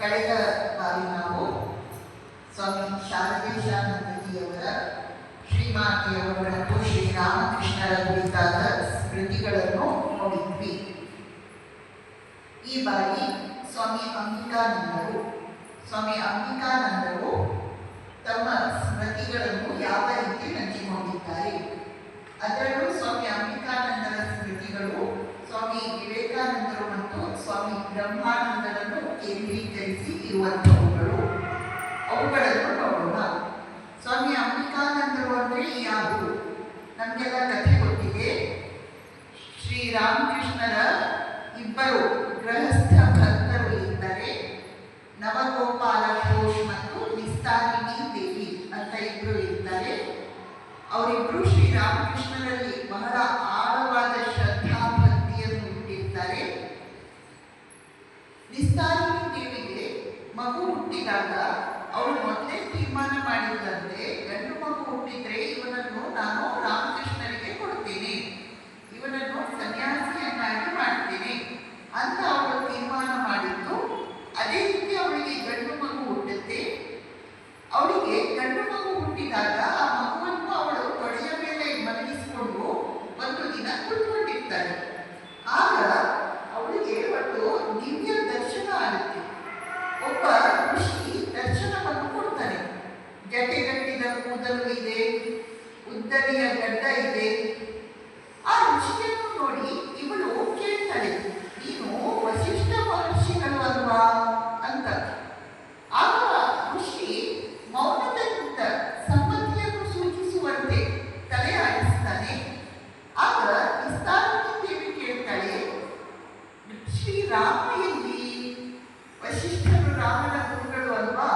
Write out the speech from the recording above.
ಕಳೆದ ಬಾರಿ ನಾವು ಸ್ವಾಮಿ ಶಾರದೇಶಾನಂದಜಿಯವರ ಶ್ರೀಮಾತೆಯವರ ಶ್ರೀರಾಮಕೃಷ್ಣರ ಕುರಿತಾದ ಸ್ಮೃತಿಗಳನ್ನು ನೋಡಿದ್ವಿ. ಈ ಬಾರಿ ಸ್ವಾಮಿ ಅಂಬಿಕಾನಂದರು ಸ್ವಾಮಿ ಅಂಬಿಕಾನಂದರು ತಮ್ಮ ಸ್ಮೃತಿಗಳನ್ನು ಯಾವ ರೀತಿ ಹಂಚಿಕೊಂಡಿದ್ದಾರೆ? ಅದರಲ್ಲೂ ಸ್ವಾಮಿ ಅಂಬಿಕಾನಂದರ ಸ್ಮೃತಿಗಳು ಸ್ವಾಮಿ ವಿವೇಕಾನಂದರು ಮತ್ತು ಸ್ವಾಮಿ ಬ್ರಹ್ಮಾನಂದರನ್ನು ಕೇಂದ್ರೀಕರಿಸಿ ಇರುವಂತಹವುಗಳು ಅವುಗಳನ್ನು ನೋಡೋಣ. ಸ್ವಾಮಿ ಅಂಬಿಕಾನಂದರು ಅಂದರೆ ಯಾರು? ನಮಗೆಲ್ಲ ಕಥೆ ಗೊತ್ತಿದೆ. ಶ್ರೀರಾಮಕೃಷ್ಣರ ಇಬ್ಬರು ಗೃಹಸ್ಥ ಅವರಿಬ್ಬರು ಶ್ರೀರಾಮಕೃಷ್ಣರಲ್ಲಿ ಬಹಳ ಆಳವಾದ ಶ್ರದ್ಧಾ ಭಕ್ತಿಯನ್ನು ಹುಟ್ಟಿರ್ತಾರೆ. ನಿಸ್ತಾರಿಣಿ ದೇವಿಗೆ ಮಗು ಹುಟ್ಟಿದಾಗ ಅವಳು ಮೊದಲೇ ತೀರ್ಮಾನ ಮಾಡಿದಂತೆ ಗಂಡು ಮಗು ಹುಟ್ಟಿದ್ರೆ ಇವನನ್ನು ನಾನು ರಾಮಕೃಷ್ಣರಿಗೆ ಕೊಡ್ತೀನಿ. ಇವನನ್ನು ಸನ್ಯಾಸಿಯನ್ನಾಗಿ ಮಾಡ್ತೀನಿ ಅಂತ ಅವಳು ತೀರ್ಮಾನ ಮಾಡಿದ್ದು. ಅದೇ ರೀತಿ ಅವಳಿಗೆ ಗಂಡು ಮಗು ಹುಟ್ಟುತ್ತೆ. ಅವಳಿಗೆ ಗಂಡು ಮಗು ಹುಟ್ಟಿದಾಗ ಕೂದಲು ಇದೆ, ಉದ್ದನೆಯ ಗಡ್ಡ ಇದೆ. ಆ ಋಷಿಯನ್ನು ನೋಡಿ ಇವಳು ಕೇಳ್ತಾಳೆ, ನೀನು ವಸಿಷ್ಠ ಮಹರ್ಷಿಗಳು ಅಲ್ವಾ? ಅಂತ. ಆಗ ಋಷಿ ಮೌನದಿಂದ ಸಂಪತ್ತಿಯನ್ನು ಸೂಚಿಸುವಂತೆ ತಲೆ ಆಡಿಸ್ತಾನೆ. ಆಗ ವಿಸ್ತಾರಕ್ಕೆ ದೇವಿ ಕೇಳ್ತಾಳೆ ಶ್ರೀರಾಮ ಎಲ್ಲಿ? ವಸಿಷ್ಠರು ರಾಮನ ಗುರುಗಳು ಅಲ್ವಾ?